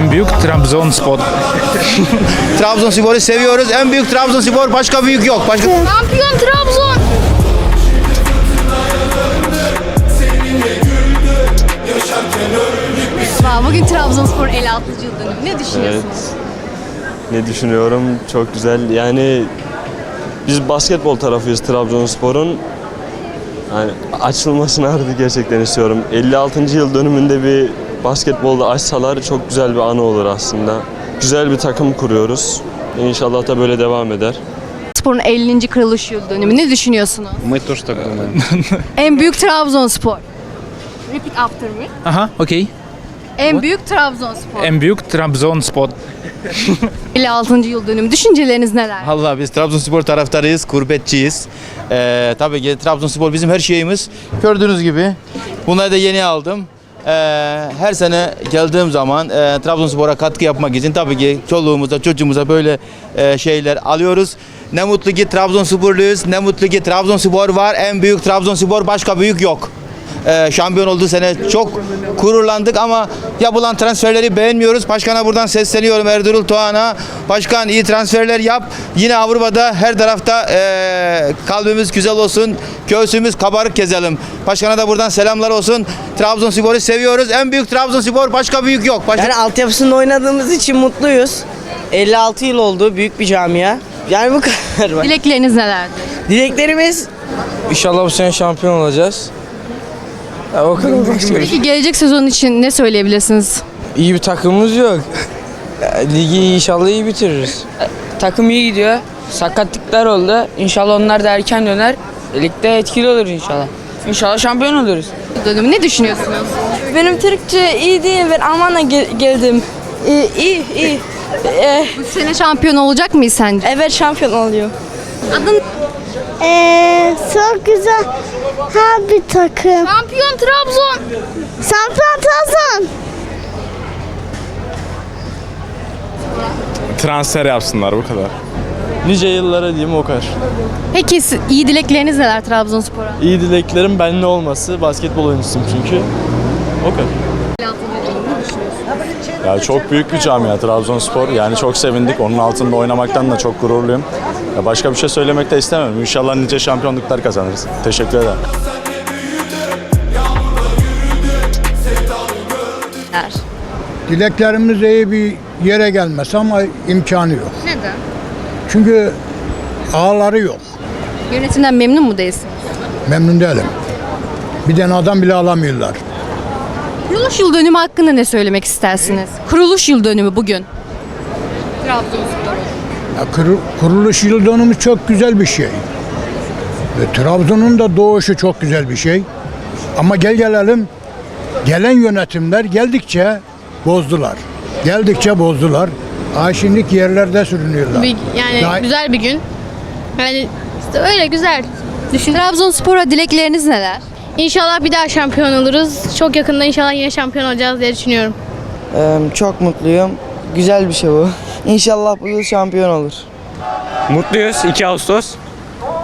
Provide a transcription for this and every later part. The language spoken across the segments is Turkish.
En büyük Trabzonspor. Trabzonspor'u seviyoruz. En büyük Trabzonspor başka büyük yok. Başka Şampiyon Trabzon. Merhaba, Bugün Trabzonspor 56. yıl dönümü. Ne düşünüyorsunuz? Ne düşünüyorum? Çok güzel. Yani biz basketbol tarafıyız Trabzonspor'un. Yani açılmasını artık gerçekten istiyorum. 56. yıl dönümünde bir basketbolda açsalar çok güzel bir anı olur aslında. Güzel bir takım kuruyoruz. İnşallah da böyle devam eder. Spor'un 50. kuruluş yıl dönümü. Ne düşünüyorsunuz? Мы тоже так думаем. En büyük Trabzonspor. Repeat after me. Aha, okey. En büyük Trabzonspor. En büyük Trabzonspor. 56. yıl dönümü. Düşünceleriniz neler? Allah biz Trabzonspor taraftarıyız, kurbetçiyiz. Ee, tabii ki Trabzonspor bizim her şeyimiz. Gördüğünüz gibi bunları da yeni aldım. Ee, her sene geldiğim zaman e, Trabzonspor'a katkı yapmak için tabii ki çoluğumuza, çocuğumuza böyle e, şeyler alıyoruz. Ne mutlu ki Trabzonsporluyuz, ne mutlu ki Trabzonspor var. En büyük Trabzonspor başka büyük yok. Ee, şampiyon olduğu sene çok gururlandık ama yapılan transferleri beğenmiyoruz. Başkana buradan sesleniyorum Ertuğrul Doğan'a. Başkan iyi transferler yap. Yine Avrupa'da her tarafta ee, kalbimiz güzel olsun. Göğsümüz kabarık gezelim. Başkana da buradan selamlar olsun. Trabzonspor'u seviyoruz. En büyük Trabzonspor başka büyük yok. Başka... Yani altyapısında oynadığımız için mutluyuz. 56 yıl oldu büyük bir camia. Yani bu kadar. Dilekleriniz nelerdir? Dileklerimiz İnşallah bu sene şampiyon olacağız. Ya o kadar şey. Peki gelecek sezon için ne söyleyebilirsiniz? İyi bir takımımız yok. Ligi inşallah iyi bitiririz. Takım iyi gidiyor. Sakatlıklar oldu. İnşallah onlar da erken döner. Ligde etkili olur inşallah. İnşallah şampiyon oluruz. Dönümü ne düşünüyorsunuz? Benim Türkçe iyi değil. Ben Aman'a gel- geldim. İyi, iyi. iyi. Ee, Bu sene şampiyon olacak mıyız sence? evet şampiyon oluyor. Adın Ee, çok güzel her bir takım. Şampiyon Trabzon. Şampiyon Trabzon. transfer yapsınlar bu kadar. Nice yıllara diyeyim o kadar. Peki iyi dilekleriniz neler Trabzonspor'a? İyi dileklerim benimle olması. Basketbol oyuncusuyum çünkü. O kadar. Ya çok büyük bir camia Trabzonspor. Yani çok sevindik. Onun altında oynamaktan da çok gururluyum. Ya başka bir şey söylemek de istemem. İnşallah nice şampiyonluklar kazanırız. Teşekkür ederim. Dileklerimiz iyi bir yere gelmez ama imkanı yok. Neden? Çünkü ağları yok. Yönetimden memnun mu değilsin? Memnun değilim. Bir tane adam bile alamıyorlar. Kuruluş yıl dönümü hakkında ne söylemek istersiniz? Kuruluş yıl dönümü bugün. Trabzonspor. Kuruluş yıl dönümü çok güzel bir şey. Ve Trabzon'un da doğuşu çok güzel bir şey. Ama gel gelelim, gelen yönetimler geldikçe bozdular. Geldikçe bozdular. Aşinlik yerlerde sürünüyorlar. yani Daha- güzel bir gün. Yani işte öyle güzel. Düşün. Trabzonspor'a dilekleriniz neler? İnşallah bir daha şampiyon oluruz. Çok yakında inşallah yine şampiyon olacağız diye düşünüyorum. Eee, çok mutluyum. Güzel bir şey bu. İnşallah bu yıl şampiyon olur. Mutluyuz 2 Ağustos.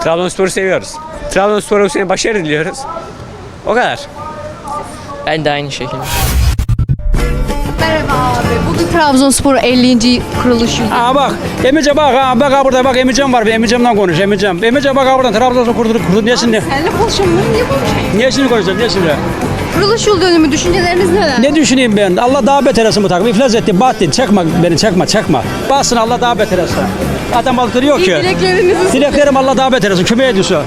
Trabzonspor'u seviyoruz. Trabzonspor'a bu sene başarı diliyoruz. O kadar. Ben de aynı şekilde. Trabzonspor 50. kuruluş yıl. Aa bak Emice bak ha bak ha burada bak Emicem var Emicem'den konuş Emicem. Emice bak ha buradan Trabzonspor kurdu kurdu niye şimdi? Seninle konuşamıyorum. Niye konuşayım? Niye şimdi konuşacağım niye şimdi? Kuruluş yıl dönümü düşünceleriniz neler? Ne düşüneyim ben? Allah daha beter etsin bu takımı. İflas etti, battı. Çakma beni, çakma, çakma. Bassın Allah daha beter etsin. Adam altı yok İyi ki. dileklerinizi Dileklerim Allah daha beter etsin. Kümeye düşsün.